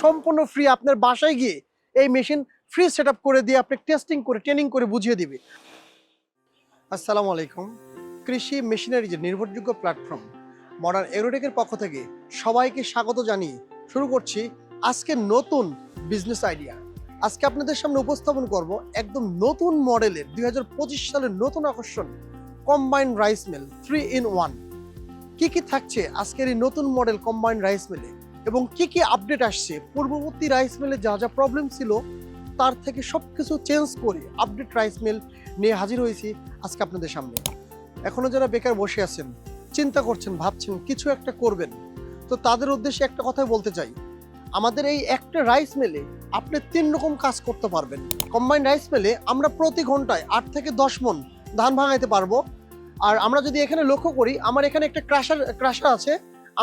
সম্পূর্ণ ফ্রি আপনার বাসায় গিয়ে এই মেশিন ফ্রি সেট করে দিয়ে আপনি টেস্টিং করে ট্রেনিং করে বুঝিয়ে দিবে। আসসালামু আলাইকুম কৃষি মেশিনারি যে নির্ভরযোগ্য প্ল্যাটফর্ম মডার্ন এরোটেকের পক্ষ থেকে সবাইকে স্বাগত জানিয়ে শুরু করছি আজকে নতুন বিজনেস আইডিয়া আজকে আপনাদের সামনে উপস্থাপন করব একদম নতুন মডেলের দুই হাজার পঁচিশ সালের নতুন আকর্ষণ combined rice mill three in one কী কী থাকছে আজকের এই নতুন মডেল কম্বাইন্ড রাইস মিলে এবং কি কি আপডেট আসছে? পূর্ববর্তী রাইস মিলে যা যা প্রবলেম ছিল, তার থেকে সব কিছু চেঞ্জ করে আপডেট রাইস মিল নিয়ে হাজির হয়েছি আজকে আপনাদের সামনে। এখনও যারা বেকার বসে আছেন, চিন্তা করছেন, ভাবছেন কিছু একটা করবেন, তো তাদের উদ্দেশ্যে একটা কথাই বলতে চাই। আমাদের এই একটা রাইস মিলে আপনি তিন রকম কাজ করতে পারবেন। কম্বাইন রাইস মিলে আমরা প্রতি ঘন্টায় আট থেকে দশ মন ধান ভাঙাইতে পারব। আর আমরা যদি এখানে লক্ষ্য করি, আমার এখানে একটা ক্রাশার ক্রাশার আছে।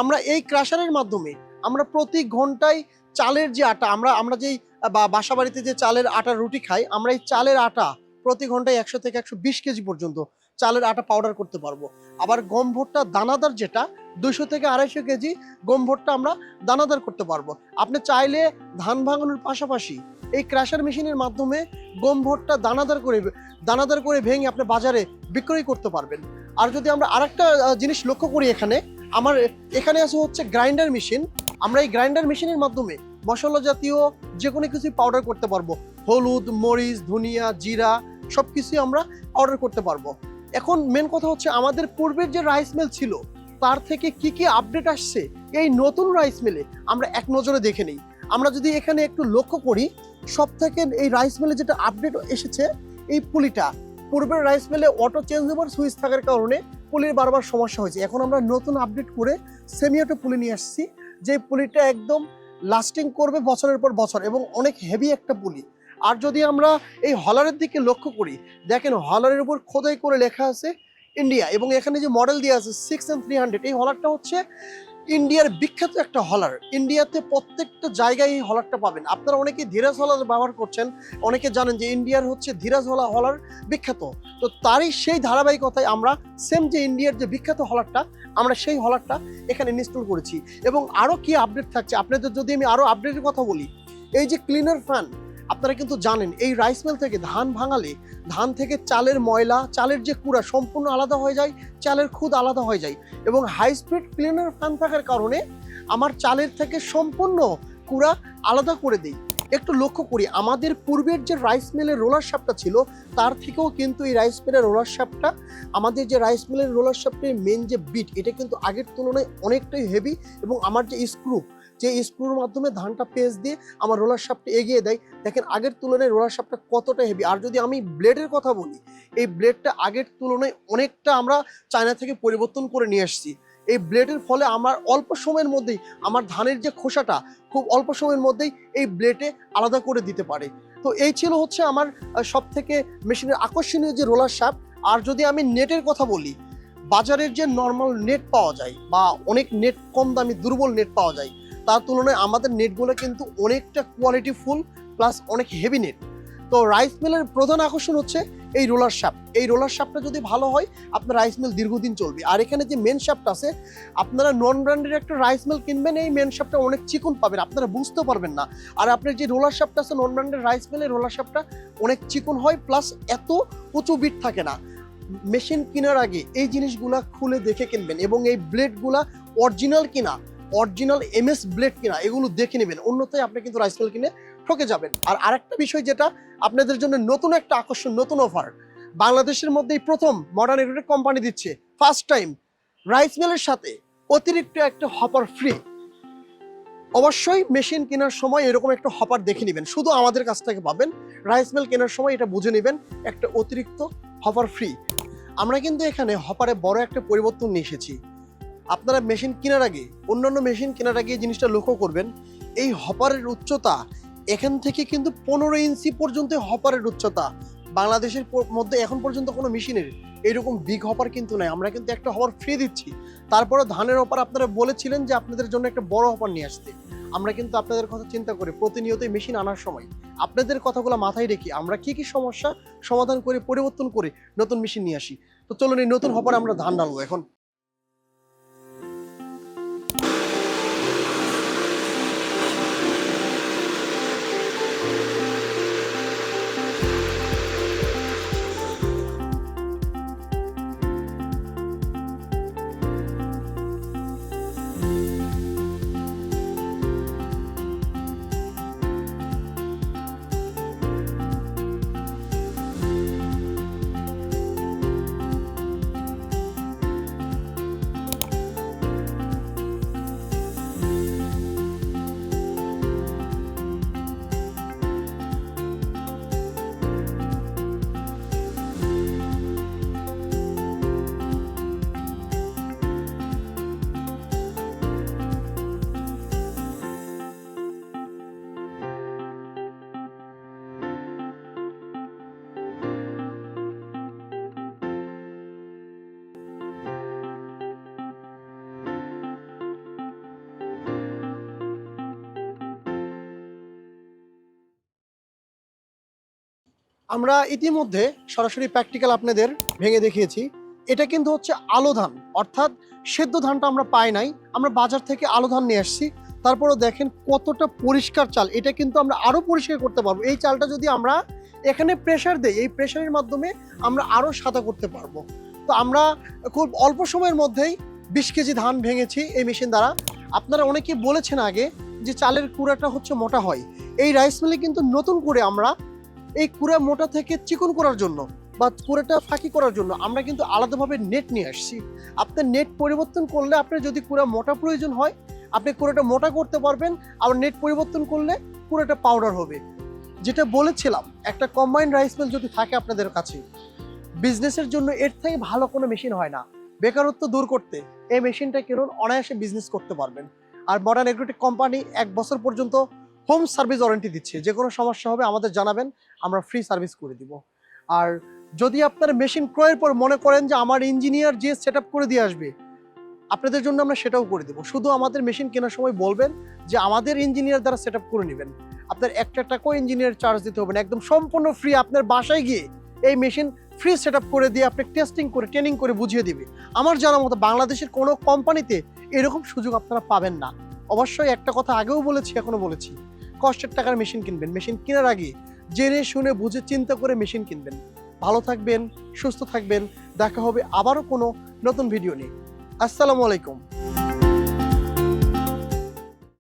আমরা এই ক্রাশারের মাধ্যমে আমরা প্রতি ঘন্টায় চালের যে আটা, আমরা আমরা যেই বা বাসা বাড়িতে যে চালের আটা, রুটি খাই, আমরা এই চালের আটা প্রতি ঘন্টায় একশো থেকে একশো বিশ কেজি পর্যন্ত চালের আটা পাউডার করতে পারব। আবার গম ভুট্টা, দানাদার যেটা দুশো থেকে আড়াইশো কেজি গম ভুট্টা আমরা দানাদার করতে পারব। আপনি চাইলে ধান ভাঙানোর পাশাপাশি এই ক্রাশার মেশিনের মাধ্যমে গম ভুট্টা দানাদার করে দানাদার করে ভেঙে আপনি বাজারে বিক্রয় করতে পারবেন। আর যদি আমরা আরেকটা জিনিস লক্ষ্য করি এখানে, আমার এখানে আছে হচ্ছে গ্রাইন্ডার মেশিন আমরা এই গ্রাইন্ডার মেশিনের মাধ্যমে মশলা জাতীয় যে কোনো কিছুই পাউডার করতে পারব। হলুদ, মরিচ, ধনিয়া, জিরা সব কিছুই আমরা পাউডার করতে পারব। এখন মেন কথা হচ্ছে আমাদের পূর্বের যে রাইস মিল ছিল, তার থেকে কি কি আপডেট আসছে, এই নতুন রাইস মিলে আমরা এক নজরে দেখে নিই। আমরা যদি এখানে একটু লক্ষ্য করি সব থেকে এই রাইস মিলে যেটা আপডেট এসেছে, এই পুলিটা। পূর্বের রাইস মিলে অটো চেঞ্জ চেঞ্জেবল সুইচ থাকার কারণে পুলির বারবার সমস্যা হয়েছে। এখন আমরা নতুন আপডেট করে সেমি অটো পুলি নিয়ে আসছি। যে পুলিটা একদম লাস্টিং করবে বছরের পর বছর এবং অনেক হেভি একটা পুলি। আর যদি আমরা এই হলারের দিকে লক্ষ্য করি, দেখেন হলারের উপর খোদাই করে লেখা আছে ইন্ডিয়া এবং এখানে যে মডেল দিয়ে আছে সিক্স এন্ড থ্রি হান্ড্রেড এই হলারটা হচ্ছে ইন্ডিয়ার বিখ্যাত একটা হলার। ইন্ডিয়াতে প্রত্যেকটা জায়গায় এই হলারটা পাবেন। আপনারা অনেকে ধীরাজ হলার ব্যবহার করছেন। অনেকে জানেন যে ইন্ডিয়ার হচ্ছে ধীরাজ হলা হলার বিখ্যাত। তো তারই সেই ধারাবাহিকতায় আমরা সেম যে ইন্ডিয়ার যে বিখ্যাত হলারটা, আমরা সেই হলারটা এখানে ইনস্টল করেছি। এবং আরও কি আপডেট থাকছে? আপনাদের যদি আমি আরও আপডেটের কথা বলি, এই যে ক্লিনার ফ্যান আপনারা কিন্তু জানেন, এই রাইস মিল থেকে ধান ভাঙালে ধান থেকে চালের ময়লা, চালের যে কুড়া সম্পূর্ণ আলাদা হয়ে যায়, চালের খুদ আলাদা হয়ে যায় এবং হাই স্পিড ক্লিনার ফ্যান থাকার কারণে আমার চালের থেকে সম্পূর্ণ কুড়া আলাদা করে দেই। একটু লক্ষ্য করি, আমাদের পূর্বের যে রাইস মিলের রোলার শাপটা ছিল, তার থেকেও কিন্তু এই রাইস মিলের রোলার শাপটা আমাদের যে রাইস মিলের রোলার শাপটের মেন যে বিট এটা কিন্তু আগের তুলনায় অনেকটাই হেভি এবং আমার যে স্ক্রু যে স্ক্রুর মাধ্যমে ধানটা পেজ দিয়ে আমার রোলার শাপটা এগিয়ে দেয়, দেখেন আগের তুলনায় রোলার শাপটা কতটা হেভি আর যদি আমি ব্লেডের কথা বলি, এই ব্লেডটা আগের তুলনায় অনেকটা আমরা চায়না থেকে পরিবর্তন করে নিয়ে আসছি এই ব্লেডের ফলে আমার অল্প সময়ের মধ্যেই আমার ধানের যে খোসাটা, খুব অল্প সময়ের মধ্যেই এই ব্লেডে আলাদা করে দিতে পারে। তো এই ছিল হচ্ছে আমার সব থেকে মেশিনের আকর্ষণীয় যে রোলার শাপ আর যদি আমি নেটের কথা বলি, বাজারের যে নর্মাল নেট পাওয়া যায় বা অনেক নেট কম দামি দুর্বল নেট পাওয়া যায় তার তুলনায় আমাদের নেটগুলো কিন্তু অনেকটা কোয়ালিটি ফুল প্লাস অনেক হেভি নেট তো রাইস মিলের প্রধান আকর্ষণ হচ্ছে এই রোলার শাপ এই রোলার শাপটা যদি ভালো হয়, আপনার রাইস মিল দীর্ঘদিন চলবে। আর এখানে যে মেন শাপটা আছে, আপনারা নন ব্র্যান্ডের একটা রাইস মিল কিনবেন, এই মেন শাপটা অনেক চিকন পাবেন, আপনারা বুঝতে পারবেন না। আর আপনার যে রোলার শাপটা আছে নন ব্র্যান্ডের রাইস মিলের রোলার শাপটা অনেক চিকন হয় প্লাস এত উঁচু বিট থাকে না। মেশিন কেনার আগে এই জিনিসগুলা খুলে দেখে কিনবেন, এবং এই ব্লেডগুলা অরিজিনাল কিনা অরিজিনাল এমএস ব্লেড কিনা, এগুলো দেখে নেবেন। অন্যথায় আপনি কিন্তু রাইস মিল কিনে ঠকে যাবেন। আর আরেকটা বিষয় যেটা, আপনাদের জন্য নতুন একটা আকর্ষণ, নতুন অফার বাংলাদেশের মধ্যেই প্রথম মডার্ন এগ্রোটেক কোম্পানি দিচ্ছে ফার্স্ট টাইম রাইস মিলের সাথে অতিরিক্ত একটা হপার ফ্রি অবশ্যই মেশিন কেনার সময় এরকম একটা হপার দেখে নেবেন। শুধু আমাদের কাছ থেকে পাবেন। রাইস মিল কেনার সময় এটা বুঝে নেবেন, একটা অতিরিক্ত হপার ফ্রি আমরা কিন্তু এখানে হপারে বড় একটা পরিবর্তন নিয়ে এসেছি। আপনারা মেশিন কেনার আগে, অন্যান্য মেশিন কেনার আগে জিনিসটা লক্ষ্য করবেন, এই হপারের উচ্চতা এখান থেকে কিন্তু পনেরো ইঞ্চি পর্যন্ত হপারের উচ্চতা। বাংলাদেশের মধ্যে এখন পর্যন্ত কোনো মেশিনের এইরকম বিগ হপার কিন্তু নাই। আমরা কিন্তু একটা হপার ফ্রি দিচ্ছি। তারপরে ধানের হপার আপনারা বলেছিলেন যে আপনাদের জন্য একটা বড় হপার নিয়ে আসতে। আমরা কিন্তু আপনাদের কথা চিন্তা করে প্রতিনিয়তই মেশিন আনার সময় আপনাদের কথাগুলো মাথায় রেখে আমরা কি কি সমস্যা সমাধান করে, পরিবর্তন করে নতুন মেশিন নিয়ে আসি। তো চলুন এই নতুন হপার আমরা ধান ডালবো এখন। আমরা ইতিমধ্যে সরাসরি প্র্যাকটিক্যাল আপনাদের ভেঙে দেখিয়েছি। এটা কিন্তু হচ্ছে আলো ধান, অর্থাৎ সেদ্ধ ধানটা আমরা পাই নাই। আমরা বাজার থেকে আলো ধান নিয়ে আসছি। তারপরেও দেখেন কতটা পরিষ্কার চাল। এটা কিন্তু আমরা আরও পরিষ্কার করতে পারব। এই চালটা যদি আমরা এখানে প্রেশার দেই, এই প্রেশারের মাধ্যমে আমরা আরও সাদা করতে পারব। তো আমরা খুব অল্প সময়ের মধ্যেই বিশ কেজি ধান ভেঙেছি এই মেশিন দ্বারা। আপনারা অনেকেই বলেছেন আগে যে চালের কুড়াটা হচ্ছে মোটা হয়। এই রাইস মিলে কিন্তু নতুন করে আমরা এই কুড়া মোটা থেকে চিকন করার জন্য বা কুড়াটা ফাঁকি করার জন্য আমরা কিন্তু আলাদাভাবে নেট নিয়ে আসছি। আপনার নেট পরিবর্তন করলে আপনার যদি কুড়া মোটা প্রয়োজন হয়, আপনি কুড়াটা মোটা করতে পারবেন, আবার নেট পরিবর্তন করলে কুড়াটা পাউডার হবে। যেটা বলেছিলাম, একটা কম্বাইন্ড রাইস মিল যদি থাকে আপনাদের কাছে বিজনেসের জন্য এর থেকে ভালো কোনো মেশিন হয় না। বেকারত্ব দূর করতে এই মেশিনটা কিনুন, অনায়াসে বিজনেস করতে পারবেন। আর মডার্ন এগ্রোটেক কোম্পানি এক বছর পর্যন্ত হোম সার্ভিস ওয়ারেন্টি দিচ্ছে। যে কোনো সমস্যা হবে আমাদের জানাবেন, আমরা ফ্রি সার্ভিস করে দিব। আর যদি আপনার মেশিন ক্রয়ের পর মনে করেন যে আমার ইঞ্জিনিয়ার যে সেট করে দিয়ে আসবে, আপনাদের জন্য আমরা সেটাও করে দেবো। শুধু আমাদের মেশিন কেনার সময় বলবেন যে আমাদের ইঞ্জিনিয়ার দ্বারা সেট করে নেবেন। আপনার একটা টাকাও ইঞ্জিনিয়ার চার্জ দিতে হবে না। একদম সম্পূর্ণ ফ্রি আপনার বাসায় গিয়ে এই মেশিন ফ্রি সেট করে দিয়ে আপনি টেস্টিং করে ট্রেনিং করে বুঝিয়ে দিবে। আমার জানা মতো বাংলাদেশের কোনো কোম্পানিতে এরকম সুযোগ আপনারা পাবেন না। অবশ্যই একটা কথা আগেও বলেছি, এখনও বলেছি। কষ্টের টাকার মেশিন কিনবেন, মেশিন কেনার আগে জেনে শুনে বুঝে চিন্তা করে মেশিন কিনবেন। ভালো থাকবেন, সুস্থ থাকবেন। দেখা হবে আবারও কোনো নতুন ভিডিও নিয়ে। আসসালামু আলাইকুম।